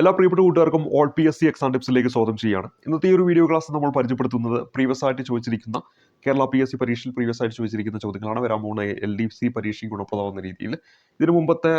എല്ലാ പ്രിയപ്പെട്ട കൂട്ടുകാർക്കും all P S C exam ടിപ്സിലേക്ക് സ്വാഗതം ചെയ്യുകയാണ്. ഇന്നത്തെ ഈ ഒരു വീഡിയോ ക്ലാസ് നമ്മൾ പരിചയപ്പെടുത്തുന്നത് പ്രീവിയസ് ആയിട്ട് ചോദിച്ചിരിക്കുന്ന കേരള പി എസ് സി പരീക്ഷയിൽ പ്രീവിയസ് ആയിട്ട് ചോദിച്ചിരിക്കുന്ന ചോദ്യങ്ങളാണ്. വരാൻ പോകുന്ന എൽ ഡി സി പരീക്ഷയ്ക്ക് ഗുണപ്രദമാകുന്ന രീതിയിൽ. ഇതിനു മുമ്പത്തെ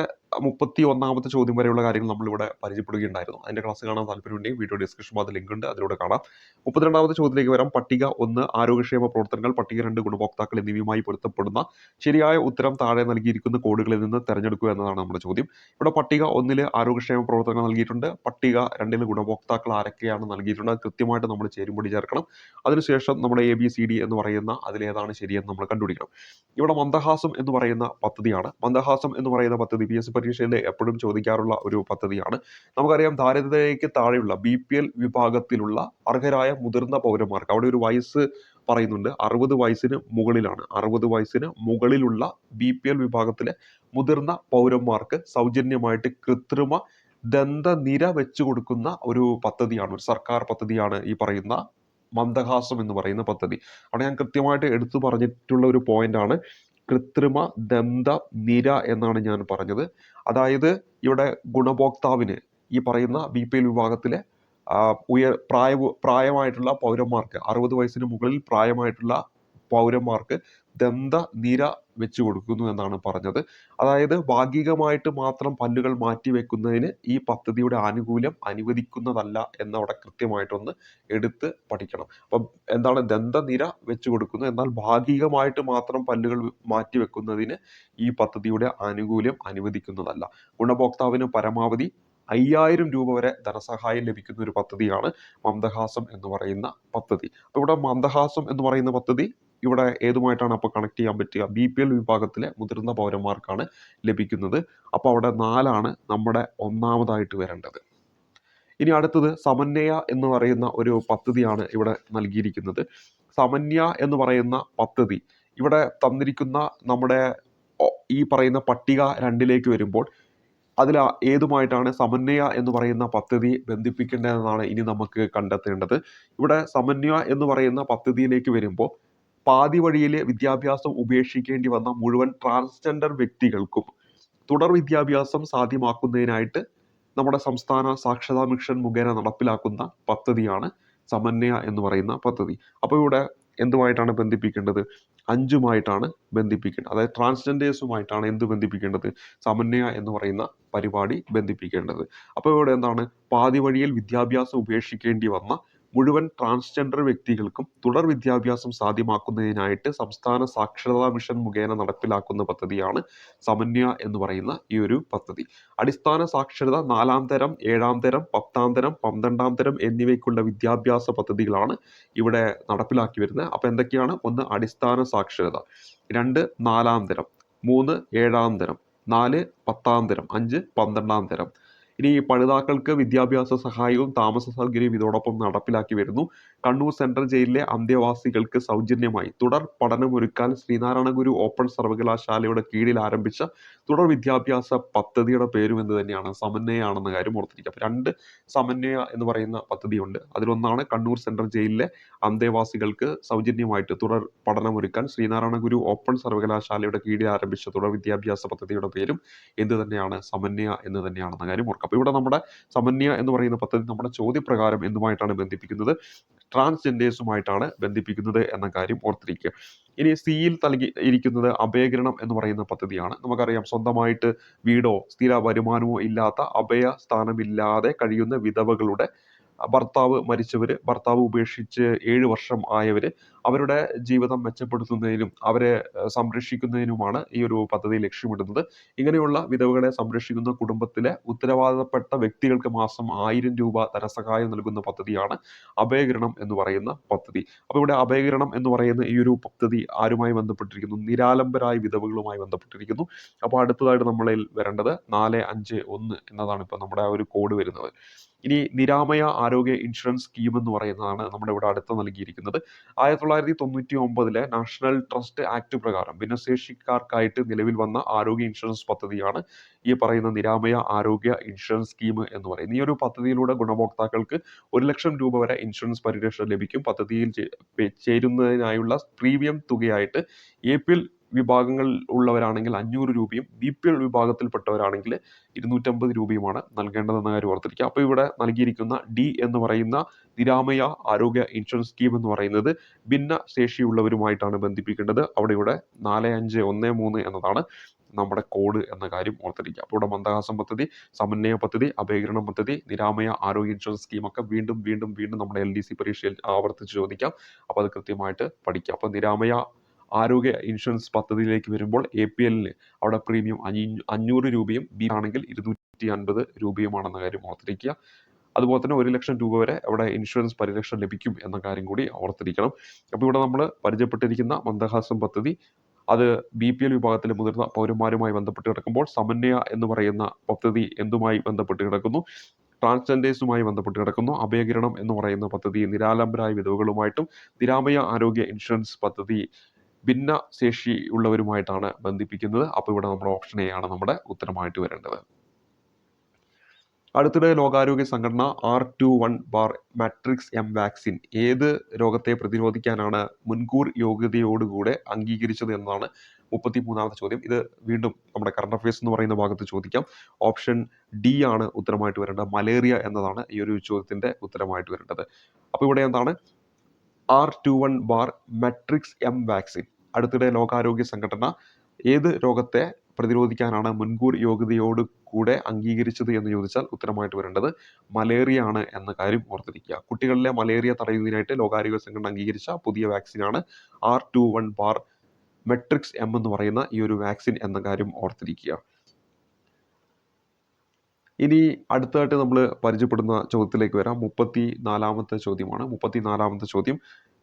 മുപ്പത്തി ഒന്നാമത്തെ ചോദ്യം വരെയുള്ള കാര്യങ്ങൾ നമ്മളിവിടെ പരിചയപ്പെടുകയുണ്ടായിരുന്നു. അതിന്റെ ക്ലാസ് കാണാൻ താല്പര്യമുണ്ടെങ്കിൽ വീഡിയോ ഡിസ്ക്രിപ്ഷൻ ഭാഗത്ത് ലിങ്ക് ഉണ്ട്. അതിലൂടെ കാണാം. മുപ്പത്തിരണ്ടാമത്തെ ചോദ്യത്തിലേക്ക് വരാം. പട്ടിക ഒന്ന് ആരോഗ്യക്ഷേമ പ്രവർത്തനങ്ങൾ പട്ടിക രണ്ട് ഗുണഭോക്താക്കൾ എന്നിവയുമായി പൊരുത്തപ്പെടുന്ന ശരിയായ ഉത്തരം താഴെ നൽകിയിരിക്കുന്ന കോഡുകളിൽ നിന്ന് തിരഞ്ഞെടുക്കുക എന്നതാണ് നമ്മുടെ ചോദ്യം. ഇവിടെ പട്ടിക ഒന്നിൽ ആരോഗ്യക്ഷേമ പ്രവർത്തനങ്ങൾ നൽകിയിട്ടുണ്ട്. പട്ടിക രണ്ടിൽ ഗുണഭോക്താക്കൾ ആരൊക്കെയാണ് നൽകിയിട്ടുണ്ട് അത് കൃത്യമായിട്ട് നമ്മൾ ചേരുംപടി ചേർക്കണം. അതിനുശേഷം നമ്മുടെ എ ബി സി ഡി എന്ന് പറയുന്ന അതിലേതാണ് ശരിയെന്ന് നമ്മൾ കണ്ടുപിടിക്കണം. ഇവിടെ മന്ദഹാസം എന്ന് പറയുന്ന പദ്ധതിയാണ്. മന്ദഹാസം എന്ന് പറയുന്ന പദ്ധതി പി എസ് സി പരീക്ഷയിൽ എപ്പോഴും ചോദിക്കാറുള്ള ഒരു പദ്ധതിയാണ്. നമുക്കറിയാം ദാരിദ്ര്യരേഖയ്ക്ക് താഴെയുള്ള ബി പി എൽ വിഭാഗത്തിലുള്ള അർഹരായ മുതിർന്ന പൗരന്മാർക്ക് അവിടെ ഒരു വയസ്സ് പറയുന്നുണ്ട് അറുപത് വയസ്സിന് മുകളിലാണ്. അറുപത് വയസ്സിന് മുകളിലുള്ള ബി പി എൽ വിഭാഗത്തിലെ മുതിർന്ന പൗരന്മാർക്ക് സൗജന്യമായിട്ട് കൃത്രിമ ദന്തനിര വെച്ചു കൊടുക്കുന്ന ഒരു പദ്ധതിയാണ് ഒരു സർക്കാർ പദ്ധതിയാണ് ഈ പറയുന്ന മന്ദഹാസം എന്ന് പറയുന്ന പദ്ധതി. അവിടെ ഞാൻ കൃത്യമായിട്ട് എടുത്തു പറഞ്ഞിട്ടുള്ള ഒരു പോയിന്റാണ് കൃത്രിമ ദന്ത നിര എന്നാണ് ഞാൻ പറഞ്ഞത്. അതായത് ഇവിടെ ഗുണഭോക്താവിന് ഈ പറയുന്ന ബി പി എൽ വിഭാഗത്തിലെ ഉയർ പ്രായ പ്രായമായിട്ടുള്ള പൗരന്മാർക്ക് അറുപത് വയസ്സിന് മുകളിൽ പ്രായമായിട്ടുള്ള പൗരന്മാർക്ക് ദന്ത നിര വെച്ച് കൊടുക്കുന്നു എന്നാണ് പറഞ്ഞത്. അതായത് ഭാഗികമായിട്ട് മാത്രം പല്ലുകൾ മാറ്റി വെക്കുന്നതിന് ഈ പദ്ധതിയുടെ ആനുകൂല്യം അനുവദിക്കുന്നതല്ല എന്നവിടെ കൃത്യമായിട്ടൊന്ന് എടുത്ത് പഠിക്കണം. അപ്പം എന്താണ് ദന്തനിര വെച്ച് കൊടുക്കുന്നു എന്നാൽ ഭാഗികമായിട്ട് മാത്രം പല്ലുകൾ മാറ്റി വെക്കുന്നതിന് ഈ പദ്ധതിയുടെ ആനുകൂല്യം അനുവദിക്കുന്നതല്ല. ഗുണഭോക്താവിന് പരമാവധി അയ്യായിരം രൂപ വരെ ധനസഹായം ലഭിക്കുന്ന ഒരു പദ്ധതിയാണ് മന്ദഹാസം എന്ന് പറയുന്ന പദ്ധതി. അപ്പോൾ ഇവിടെ മന്ദഹാസം എന്ന് പറയുന്ന പദ്ധതി ഇവിടെ ഏതുമായിട്ടാണ് അപ്പോൾ കണക്ട് ചെയ്യാൻ പറ്റുക? ബി പി എൽ വിഭാഗത്തിലെ മുതിർന്ന പൗരന്മാർക്കാണ് ലഭിക്കുന്നത്. അപ്പോൾ അവിടെ നാലാണ് നമ്മുടെ ഒന്നാമതായിട്ട് വരേണ്ടത്. ഇനി അടുത്തത് സമന്വയ എന്ന് പറയുന്ന ഒരു പദ്ധതിയാണ് ഇവിടെ നൽകിയിരിക്കുന്നത്. സമന്യ എന്ന് പറയുന്ന പദ്ധതി ഇവിടെ തന്നിരിക്കുന്ന നമ്മുടെ ഈ പറയുന്ന പട്ടിക രണ്ടിലേക്ക് വരുമ്പോൾ അതിൽ ഏതുമായിട്ടാണ് സമന്വയ എന്ന് പറയുന്ന പദ്ധതി ബന്ധിപ്പിക്കേണ്ടതെന്നാണ് ഇനി നമുക്ക് കണ്ടെത്തേണ്ടത്. ഇവിടെ സമന്വയ എന്ന് പറയുന്ന പദ്ധതിയിലേക്ക് വരുമ്പോൾ പാതി വഴിയിലെ വിദ്യാഭ്യാസം ഉപേക്ഷിക്കേണ്ടി വന്ന മുഴുവൻ ട്രാൻസ്ജെൻഡർ വ്യക്തികൾക്കും തുടർ വിദ്യാഭ്യാസം സാധ്യമാക്കുന്നതിനായിട്ട് നമ്മുടെ സംസ്ഥാന സാക്ഷരതാ മിഷൻ മുഖേന നടപ്പിലാക്കുന്ന പദ്ധതിയാണ് സമന്വയ എന്ന് പറയുന്ന പദ്ധതി. അപ്പോൾ ഇവിടെ എന്തുമായിട്ടാണ് ബന്ധിപ്പിക്കേണ്ടത്? അഞ്ചുമായിട്ടാണ് ബന്ധിപ്പിക്കേണ്ടത്. അതായത് ട്രാൻസ്ജെൻഡേഴ്സുമായിട്ടാണ് എന്ത് ബന്ധിപ്പിക്കേണ്ടത്? സമന്വയ എന്ന് പറയുന്ന പരിപാടി ബന്ധിപ്പിക്കേണ്ടത്. അപ്പോൾ ഇവിടെ എന്താണ്? പാതി വഴിയിൽ വിദ്യാഭ്യാസം ഉപേക്ഷിക്കേണ്ടി വന്ന മുഴുവൻ ട്രാൻസ്ജെൻഡർ വ്യക്തികൾക്കും തുടർ വിദ്യാഭ്യാസം സാധ്യമാക്കുന്നതിനായിട്ട് സംസ്ഥാന സാക്ഷരതാ മിഷൻ മുഖേന നടപ്പിലാക്കുന്ന പദ്ധതിയാണ് സമന്വയ എന്ന് പറയുന്ന ഈ ഒരു പദ്ധതി. അടിസ്ഥാന സാക്ഷരത നാലാം തരം ഏഴാം തരം പത്താം തരം പന്ത്രണ്ടാം തരം എന്നിവയ്ക്കുള്ള വിദ്യാഭ്യാസ പദ്ധതികളാണ് ഇവിടെ നടപ്പിലാക്കി വരുന്നത്. അപ്പോൾ എന്തൊക്കെയാണ്? ഒന്ന് അടിസ്ഥാന സാക്ഷരത രണ്ട് നാലാം തരം മൂന്ന് ഏഴാം തരം നാല് പത്താം തരം അഞ്ച് പന്ത്രണ്ടാം തരം. ഇനി പഠിതാക്കൾക്ക് വിദ്യാഭ്യാസ സഹായവും താമസ സൗകര്യവും ഇതോടൊപ്പം നടപ്പിലാക്കി വരുന്നു. കണ്ണൂർ സെൻട്രൽ ജയിലിലെ അന്തേവാസികൾക്ക് സൗജന്യമായി തുടർ പഠനമൊരുക്കാൻ ശ്രീനാരായണ ഗുരു ഓപ്പൺ സർവകലാശാലയുടെ കീഴിൽ ആരംഭിച്ച തുടർ വിദ്യാഭ്യാസ പദ്ധതിയുടെ പേരും എന്ന് തന്നെയാണ് സമന്വയമാണെന്ന കാര്യം ഓർത്തിരിക്കുക. അപ്പോൾ രണ്ട് സമന്വയ എന്ന് പറയുന്ന പദ്ധതിയുണ്ട്. അതിലൊന്നാണ് കണ്ണൂർ സെൻട്രൽ ജയിലിലെ അന്തേവാസികൾക്ക് സൗജന്യമായിട്ട് തുടർ പഠനമൊരുക്കാൻ ശ്രീനാരായണ ഗുരു ഓപ്പൺ സർവകലാശാലയുടെ കീഴിൽ ആരംഭിച്ച തുടർ വിദ്യാഭ്യാസ പദ്ധതിയുടെ പേരും എന്ത് തന്നെയാണ് സമന്വയ എന്ന് തന്നെയാണെന്ന കാര്യം ഓർക്കുക. അപ്പോൾ ഇവിടെ നമ്മുടെ സമന്വയ എന്ന് പറയുന്ന പദ്ധതി നമ്മുടെ ചോദ്യപ്രകാരം എന്തുമായിട്ടാണ് ബന്ധിപ്പിക്കുന്നത്? ട്രാൻസ്ജെൻഡേഴ്സുമായിട്ടാണ് ബന്ധിപ്പിക്കുന്നത് എന്ന കാര്യം ഓർത്തിരിക്കുക. ഇനി സിയിൽ നൽകി ഇരിക്കുന്നത് അഭയകിരണം എന്ന് പറയുന്ന പദ്ധതിയാണ്. നമുക്കറിയാം സ്വന്തമായിട്ട് വീടോ സ്ഥിര വരുമാനമോ ഇല്ലാത്ത അഭയ സ്ഥാനമില്ലാതെ കഴിയുന്ന വിധവകളുടെ ഭർത്താവ് മരിച്ചവർ ഭർത്താവ് ഉപേക്ഷിച്ച് ഏഴ് വർഷം ആയവര് അവരുടെ ജീവിതം മെച്ചപ്പെടുത്തുന്നതിനും അവരെ സംരക്ഷിക്കുന്നതിനുമാണ് ഈ ഒരു പദ്ധതി ലക്ഷ്യമിടുന്നത്. ഇങ്ങനെയുള്ള വിധവകളെ സംരക്ഷിക്കുന്ന കുടുംബത്തിലെ ഉത്തരവാദിത്തപ്പെട്ട വ്യക്തികൾക്ക് മാസം ആയിരം രൂപ ധനസഹായം നൽകുന്ന പദ്ധതിയാണ് അഭയകിരണം എന്ന് പറയുന്ന പദ്ധതി. അപ്പോൾ ഇവിടെ അഭയകിരണം എന്ന് പറയുന്ന ഈ ഒരു പദ്ധതി ആരുമായി ബന്ധപ്പെട്ടിരിക്കുന്നു? നിരാലംബരായ വിധവകളുമായി ബന്ധപ്പെട്ടിരിക്കുന്നു. അപ്പോൾ അടുത്തതായിട്ട് നമ്മളിൽ വരേണ്ടത് നാല് അഞ്ച് ഒന്ന് എന്നതാണ് ഇപ്പോൾ നമ്മുടെ ആ ഒരു കോഡ് വരുന്നത്. ഇനി നിരാമയ ആരോഗ്യ ഇൻഷുറൻസ് സ്കീം എന്ന് പറയുന്നതാണ് നമ്മുടെ ഇവിടെ അടുത്ത നൽകിയിരിക്കുന്നത്. ആയിരത്തി തൊള്ളായിരത്തി തൊണ്ണൂറ്റി ഒമ്പതിലെ നാഷണൽ ട്രസ്റ്റ് ആക്ട് പ്രകാരം ഭിന്നശേഷിക്കാർക്കായിട്ട് നിലവിൽ വന്ന ആരോഗ്യ ഇൻഷുറൻസ് പദ്ധതിയാണ് ഈ പറയുന്ന നിരാമയ ആരോഗ്യ ഇൻഷുറൻസ് സ്കീം എന്ന് പറയുന്നത്. ഈ ഒരു പദ്ധതിയിലൂടെ ഗുണഭോക്താക്കൾക്ക് ഒരു ലക്ഷം രൂപ വരെ ഇൻഷുറൻസ് പരിരക്ഷ ലഭിക്കും. പദ്ധതിയിൽ ചേരുന്നതിനായുള്ള പ്രീമിയം തുകയായിട്ട് ഏപ്രിൽ വിഭാഗങ്ങൾ ഉള്ളവരാണെങ്കിൽ അഞ്ഞൂറ് രൂപയും ബി പി എൽ വിഭാഗത്തിൽപ്പെട്ടവരാണെങ്കിൽ ഇരുന്നൂറ്റമ്പത് രൂപയുമാണ് നൽകേണ്ടതെന്ന കാര്യം ഓർത്തിരിക്കുക. അപ്പോൾ ഇവിടെ നൽകിയിരിക്കുന്ന ഡി എന്ന് പറയുന്ന നിരാമയ ആരോഗ്യ ഇൻഷുറൻസ് സ്കീം എന്ന് പറയുന്നത് ഭിന്ന ശേഷിയുള്ളവരുമായിട്ടാണ് ബന്ധിപ്പിക്കേണ്ടത്. അവിടെ ഇവിടെ നാല് അഞ്ച് ഒന്ന് മൂന്ന് എന്നതാണ് നമ്മുടെ കോഡ് എന്ന കാര്യം ഓർത്തിരിക്കുക. അപ്പോൾ ഇവിടെ മന്ദഹാസം പദ്ധതി സമന്വയ പദ്ധതി അപേകരണ പദ്ധതി നിരാമയ ആരോഗ്യ ഇൻഷുറൻസ് സ്കീമൊക്കെ വീണ്ടും വീണ്ടും വീണ്ടും നമ്മുടെ എൽ ഡി സി പരീക്ഷയിൽ ആവർത്തിച്ച് ചോദിക്കാം. അപ്പോൾ അത് കൃത്യമായിട്ട് പഠിക്കാം. അപ്പോൾ നിരാമയ ആരോഗ്യ ഇൻഷുറൻസ് പദ്ധതിയിലേക്ക് വരുമ്പോൾ എ പി എല്ലിന് അവിടെ പ്രീമിയം അഞ്ഞൂറ് രൂപയും ബി ആണെങ്കിൽ ഇരുന്നൂറ്റി അൻപത് രൂപയുമാണെന്ന കാര്യം ഓർത്തിരിക്കുക. അതുപോലെ തന്നെ ഒരു ലക്ഷം രൂപ വരെ അവിടെ ഇൻഷുറൻസ് പരിരക്ഷ ലഭിക്കും എന്ന കാര്യം കൂടി ഓർത്തിരിക്കണം. അപ്പോൾ ഇവിടെ നമ്മൾ പരിചയപ്പെട്ടിരിക്കുന്ന മന്ദഹാസം പദ്ധതി അത് ബി പി എൽ വിഭാഗത്തിലെ മുതിർന്ന പൗരന്മാരുമായി ബന്ധപ്പെട്ട് കിടക്കുമ്പോൾ സമന്വയ എന്ന് പറയുന്ന പദ്ധതി എന്തുമായി ബന്ധപ്പെട്ട് കിടക്കുന്നു? ട്രാൻസ്ജെൻഡേഴ്സുമായി ബന്ധപ്പെട്ട് കിടക്കുന്നു. അഭയകിരണം എന്ന് പറയുന്ന പദ്ധതി നിരാലംബരായ വിധവകളുമായിട്ടും നിരാമയ ആരോഗ്യ ഇൻഷുറൻസ് പദ്ധതി ഭിന്ന ശേഷി ഉള്ളവരുമായിട്ടാണ് ബന്ധിപ്പിക്കുന്നത്. അപ്പോൾ ഇവിടെ നമ്മുടെ ഓപ്ഷൻ എ ആണ് നമ്മുടെ ഉത്തരമായിട്ട് വരേണ്ടത്. അടുത്തിടെ ലോകാരോഗ്യ സംഘടന R two one bar matrix M vaccine ഏത് രോഗത്തെ പ്രതിരോധിക്കാനാണ് മുൻകൂർ യോഗ്യതയോടുകൂടെ അംഗീകരിച്ചത് എന്നതാണ് മുപ്പത്തി മൂന്നാമത്തെ ചോദ്യം. ഇത് വീണ്ടും നമ്മുടെ കറണ്ട് അഫയേഴ്സ് എന്ന് പറയുന്ന ഭാഗത്ത് ചോദിക്കാം. ഓപ്ഷൻ ഡി ആണ് ഉത്തരമായിട്ട് വരേണ്ടത്. മലേറിയ എന്നതാണ് ഈ ഒരു ചോദ്യത്തിന്റെ ഉത്തരമായിട്ട് വരേണ്ടത്. അപ്പോൾ ഇവിടെ എന്താണ്? R two one bar matrix M vaccine. അടുത്തിടെ ലോകാരോഗ്യ സംഘടന ഏത് രോഗത്തെ പ്രതിരോധിക്കാനാണ് മുൻകൂർ യോഗ്യതയോട് കൂടെ അംഗീകരിച്ചത് എന്ന് ചോദിച്ചാൽ ഉത്തരമായിട്ട് വരേണ്ടത് മലേറിയ ആണ് എന്ന കാര്യം ഓർത്തിരിക്കുക. കുട്ടികളിലെ മലേറിയ തടയുന്നതിനായിട്ട് ലോകാരോഗ്യ സംഘടന അംഗീകരിച്ച പുതിയ വാക്സിനാണ് R two one bar matrix M എന്ന് പറയുന്ന ഈ ഒരു വാക്സിൻ എന്ന കാര്യം ഓർത്തിരിക്കുക. ഇനി അടുത്തതായിട്ട് നമ്മൾ പരിചയപ്പെടുന്ന ചോദ്യത്തിലേക്ക് വരാം. മുപ്പത്തി നാലാമത്തെ ചോദ്യമാണ്. മുപ്പത്തി നാലാമത്തെ ചോദ്യം.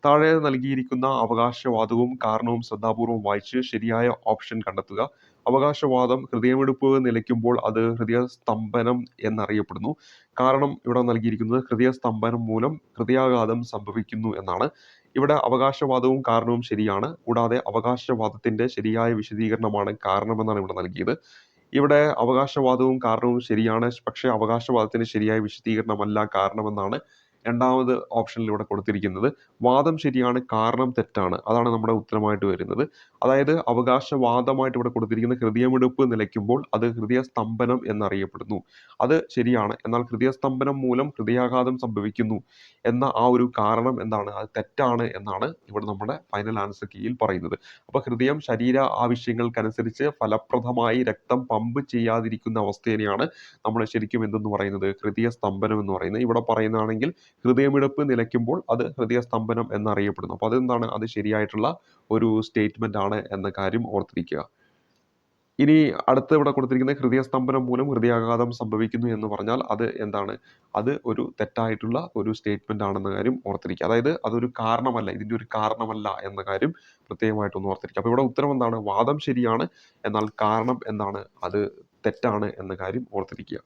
താഴെ നൽകിയിരിക്കുന്ന അവകാശവാദവും കാരണവും ശ്രദ്ധാപൂർവം വായിച്ച് ശരിയായ ഓപ്ഷൻ കണ്ടെത്തുക. അവകാശവാദം ഹൃദയമെടുപ്പ് നിലയ്ക്കുമ്പോൾ അത് ഹൃദയസ്തംഭനം എന്നറിയപ്പെടുന്നു. കാരണം ഇവിടെ നൽകിയിരിക്കുന്നത് ഹൃദയസ്തംഭനം മൂലം ഹൃദയാഘാതം സംഭവിക്കുന്നു എന്നാണ്. ഇവിടെ അവകാശവാദവും കാരണവും ശരിയാണ്. കൂടാതെ അവകാശവാദത്തിന്റെ ശരിയായ വിശദീകരണമാണ് കാരണമെന്നാണ് ഇവിടെ നൽകിയത്. ഇവിടെ അവകാശവാദവും കാരണവും ശരിയാണ്. പക്ഷേ അവകാശവാദത്തിന് ശരിയായ വിശദീകരണമല്ല കാരണമെന്നാണ് രണ്ടാമത് ഓപ്ഷനിൽ ഇവിടെ കൊടുത്തിരിക്കുന്നത്. വാദം ശരിയാണ് കാരണം തെറ്റാണ്. അതാണ് നമ്മുടെ ഉത്തരമായിട്ട് വരുന്നത്. അതായത് അവകാശവാദമായിട്ട് ഇവിടെ കൊടുത്തിരിക്കുന്ന ഹൃദയമിടിപ്പ് നിലയ്ക്കുമ്പോൾ അത് ഹൃദയസ്തംഭനം എന്നറിയപ്പെടുന്നു. അത് ശരിയാണ്. എന്നാൽ ഹൃദയസ്തംഭനം മൂലം ഹൃദയാഘാതം സംഭവിക്കുന്നു എന്ന ആ ഒരു കാരണം എന്താണ്? അത് തെറ്റാണ് എന്നാണ് ഇവിടെ നമ്മുടെ ഫൈനൽ ആൻസർ കീയിൽ പറയുന്നത്. അപ്പോൾ ഹൃദയം ശരീര ആവശ്യങ്ങൾക്കനുസരിച്ച് ഫലപ്രദമായി രക്തം പമ്പ് ചെയ്യാതിരിക്കുന്ന അവസ്ഥേനെയാണ് നമ്മൾ ശരിക്കും എന്തെന്ന് പറയുന്നത്? ഹൃദയസ്തംഭനം എന്ന് പറയുന്നത്. ഇവിടെ പറയുന്നതാണെങ്കിൽ ഹൃദയമിടിപ്പ് നിലയ്ക്കുമ്പോൾ അത് ഹൃദയസ്തംഭനം എന്നറിയപ്പെടുന്നു. അപ്പോൾ അതെന്താണ്? അത് ശരിയായിട്ടുള്ള ഒരു സ്റ്റേറ്റ്മെന്റ് ആണ് എന്ന കാര്യം ഓർത്തിരിക്കുക. ഇനി അടുത്ത ഇവിടെ കൊടുത്തിരിക്കുന്ന ഹൃദയസ്തംഭനം മൂലം ഹൃദയാഘാതം സംഭവിക്കുന്നു എന്ന് പറഞ്ഞാൽ അത് എന്താണ്? അത് ഒരു തെറ്റായിട്ടുള്ള ഒരു സ്റ്റേറ്റ്മെന്റ് ആണെന്ന കാര്യം ഓർത്തിരിക്കുക. അതായത് അതൊരു കാരണമല്ല. ഇതിന്റെ ഒരു കാരണമല്ല എന്ന കാര്യം പ്രത്യേകമായിട്ടൊന്ന് ഓർത്തിരിക്കുക. അപ്പോൾ ഇവിടെ ഉത്തരം എന്താണ്? വാദം ശരിയാണ് എന്നാൽ കാരണം എന്താണ്? അത് തെറ്റാണ് എന്ന കാര്യം ഓർത്തിരിക്കുക.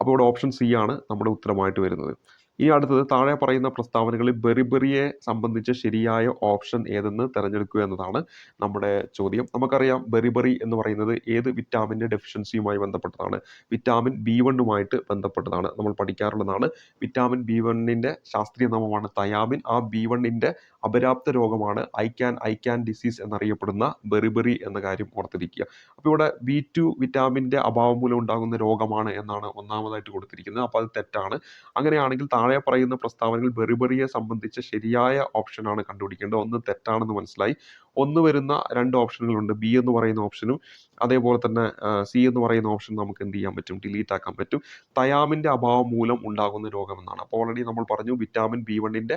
അപ്പോൾ ഇവിടെ ഓപ്ഷൻ സി ആണ് നമ്മുടെ ഉത്തരമായിട്ട് വരുന്നത്. ഇനി അടുത്തത് താഴെ പറയുന്ന പ്രസ്താവനകളിൽ ബെറിബെറിയെ സംബന്ധിച്ച ശരിയായ ഓപ്ഷൻ ഏതെന്ന് തിരഞ്ഞെടുക്കുക എന്നതാണ് നമ്മുടെ ചോദ്യം. നമുക്കറിയാം ബെറിബെറി എന്ന് പറയുന്നത് ഏത് വിറ്റാമിന്റെ ഡെഫിഷ്യൻസിയുമായി ബന്ധപ്പെട്ടതാണ്. വിറ്റാമിൻ ബി വണ്ണുമായിട്ട് ബന്ധപ്പെട്ടതാണ്. നമ്മൾ പഠിക്കാറുള്ളതാണ് വിറ്റാമിൻ ബി വണ്ണിന്റെ ശാസ്ത്രീയ നാമമാണ് തയാമിൻ ആ ബി വണ്ണിന്റെ അപര്യാപ്ത രോഗമാണ് ഐക്യാൻ ഐക്യാൻ ഡിസീസ് എന്നറിയപ്പെടുന്ന ബെറിബെറി എന്ന കാര്യം ഓർത്തിരിക്കുക. അപ്പോൾ ഇവിടെ ബി ടു വിറ്റാമിന്റെ അഭാവം മൂലം ഉണ്ടാകുന്ന രോഗമാണ് എന്നാണ് ഒന്നാമതായിട്ട് കൊടുത്തിരിക്കുന്നത്. അപ്പോൾ അത് തെറ്റാണ്. അങ്ങനെയാണെങ്കിൽ താഴെ പറയുന്ന പ്രസ്താവനകൾ ബെറിബെറിയെ സംബന്ധിച്ച ശരിയായ ഓപ്ഷനാണ് കണ്ടുപിടിക്കേണ്ടത്. ഒന്ന് തെറ്റാണെന്ന് മനസ്സിലായി. ഒന്ന് വരുന്ന രണ്ട് ഓപ്ഷനുകളുണ്ട്. ബി എന്ന് പറയുന്ന ഓപ്ഷനും അതേപോലെ തന്നെ സി എന്ന് പറയുന്ന ഓപ്ഷൻ നമുക്ക് എന്ത് ചെയ്യാൻ പറ്റും? ഡിലീറ്റ് ആക്കാൻ പറ്റും. തയാമിന്റെ അഭാവം മൂലം ഉണ്ടാകുന്ന രോഗമെന്നാണ്. അപ്പോൾ ഓൾറെഡി നമ്മൾ പറഞ്ഞു വിറ്റാമിൻ ബി വണ്ണിന്റെ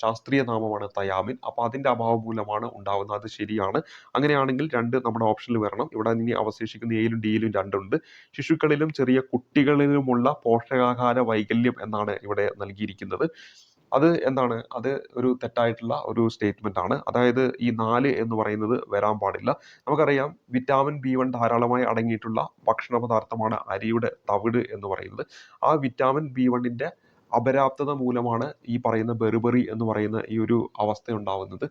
ശാസ്ത്രീയ നാമമാണ് തയാമിൻ. അപ്പോൾ അതിന്റെ അഭാവം മൂലമാണ് ഉണ്ടാകുന്നത്. അത് ശരിയാണ്. അങ്ങനെയാണെങ്കിൽ രണ്ട് നമ്മുടെ ഓപ്ഷനിൽ വരണം. ഇവിടെ ഇനി അവശേഷിക്കുന്ന എയിലും ഡിയിലും രണ്ടുണ്ട്. ശിശുക്കളിലും ചെറിയ കുട്ടികളിലുമുള്ള പോഷകാഹാര വൈകല്യം എന്നാണ് ഇവിടെ നൽകിയിരിക്കുന്നത്. അത് എന്താണ്? അത് ഒരു തെറ്റായിട്ടുള്ള ഒരു സ്റ്റേറ്റ്മെന്റ് ആണ്. അതായത് ഈ നാല് എന്ന് പറയുന്നത് വരാൻ പാടില്ല. നമുക്കറിയാം വിറ്റാമിൻ ബി വൺ ധാരാളമായി അടങ്ങിയിട്ടുള്ള ഭക്ഷണ പദാർത്ഥമാണ് അരിയുടെ തവിട് എന്ന് പറയുന്നത്. ആ വിറ്റാമിൻ ബി വണ്ണിന്റെ അപര്യാപ്തത മൂലമാണ് ഈ പറയുന്ന ബെറുബെറി എന്ന് പറയുന്ന ഈ ഒരു അവസ്ഥ ഉണ്ടാവുന്നത്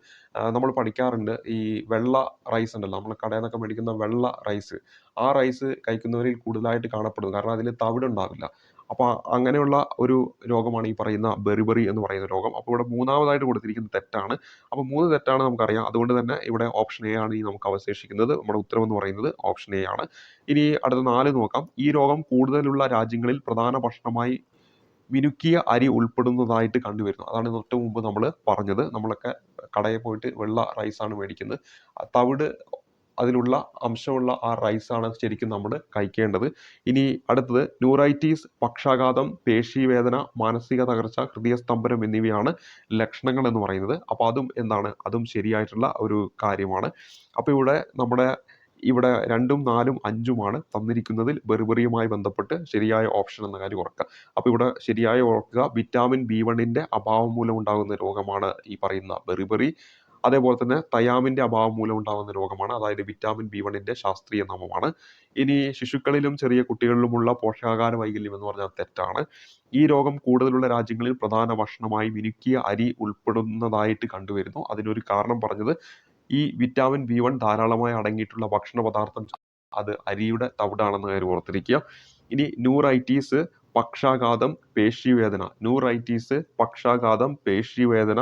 നമ്മൾ പഠിക്കാറുണ്ട് ഈ വെള്ള റൈസ് ഉണ്ടല്ലോ നമ്മൾ കടയിൽ നിന്നൊക്കെ മേടിക്കുന്ന വെള്ള റൈസ് ആ റൈസ് കഴിക്കുന്നവരിൽ കൂടുതലായിട്ട് കാണപ്പെടുന്നു. കാരണം അതിൽ തവിട് ഉണ്ടാവില്ല. അപ്പോൾ അങ്ങനെയുള്ള ഒരു രോഗമാണ് ഈ പറയുന്ന ബെറിബറി എന്ന് പറയുന്ന രോഗം. അപ്പോൾ ഇവിടെ മൂന്നാമതായിട്ട് കൊടുത്തിരിക്കുന്നത് തെറ്റാണ്. അപ്പോൾ മൂന്ന് തെറ്റാണ് നമുക്കറിയാം. അതുകൊണ്ട് തന്നെ ഇവിടെ ഓപ്ഷൻ എ ആണ് ഈ നമുക്ക് അവശേഷിക്കുന്നത്. നമ്മുടെ ഉത്തരം എന്ന് പറയുന്നത് ഓപ്ഷൻ എ ആണ്. ഇനി അടുത്ത നാല് നോക്കാം. ഈ രോഗം കൂടുതലുള്ള രാജ്യങ്ങളിൽ പ്രധാന ഭക്ഷണമായി മിനുക്കിയ അരി ഉൾപ്പെടുന്നതായിട്ട് കണ്ടുവരുന്നു. അതാണ് തൊട്ട് മുമ്പ് നമ്മൾ പറഞ്ഞത്. നമ്മളൊക്കെ കടയിൽ പോയിട്ട് വെള്ള റൈസാണ് മേടിക്കുന്നത്. തവിട് അതിലുള്ള അംശമുള്ള ആ റൈസാണ് ശരിക്കും നമ്മൾ കഴിക്കേണ്ടത്. ഇനി അടുത്തത് ന്യൂറൈറ്റീസ് പക്ഷാഘാതം പേശീവേദന മാനസിക തകർച്ച ഹൃദയസ്തംഭനം എന്നിവയാണ് ലക്ഷണങ്ങൾ എന്ന് പറയുന്നത്. അപ്പോൾ അതും എന്താണ്? അതും ശരിയായിട്ടുള്ള ഒരു കാര്യമാണ്. അപ്പോൾ ഇവിടെ നമ്മുടെ ഇവിടെ രണ്ടും നാലും അഞ്ചുമാണ് തന്നിരിക്കുന്നതിൽ ബെറിബറിയുമായി ബന്ധപ്പെട്ട് ശരിയായ ഓപ്ഷൻ എന്ന കാര്യം ഓർക്കുക. അപ്പോൾ ഇവിടെ ശരിയായ ഓർക്കുക വിറ്റാമിൻ ബി വണ്ണിന്റെ അഭാവം മൂലം ഉണ്ടാകുന്ന രോഗമാണ് ഈ പറയുന്ന ബെറിബറി അതേപോലെ തന്നെ തയാമിന്റെ അഭാവം മൂലം ഉണ്ടാകുന്ന രോഗമാണ്. അതായത് വിറ്റാമിൻ ബി വണ്ണിന്റെ ശാസ്ത്രീയ നാമമാണ്. ഇനി ശിശുക്കളിലും ചെറിയ കുട്ടികളിലുമുള്ള പോഷകാഹാര വൈകല്യം എന്ന് പറഞ്ഞാൽ തെറ്റാണ്. ഈ രോഗം കൂടുതലുള്ള രാജ്യങ്ങളിൽ പ്രധാന ഭക്ഷണമായി മിനുക്കിയ അരി ഉൾപ്പെടുന്നതായിട്ട് കണ്ടുവരുന്നു. അതിനൊരു കാരണം പറഞ്ഞത് ഈ വിറ്റാമിൻ ബി വൺ ധാരാളമായി അടങ്ങിയിട്ടുള്ള ഭക്ഷണ പദാർത്ഥം അത് അരിയുടെ തവിടാണെന്ന് കാര്യം ഓർത്തിരിക്കുക. ഇനി ന്യൂറൈറ്റീസ് പക്ഷാഘാതം പേശിവേദന. ന്യൂറൈറ്റീസ് പക്ഷാഘാതം പേശീവേദന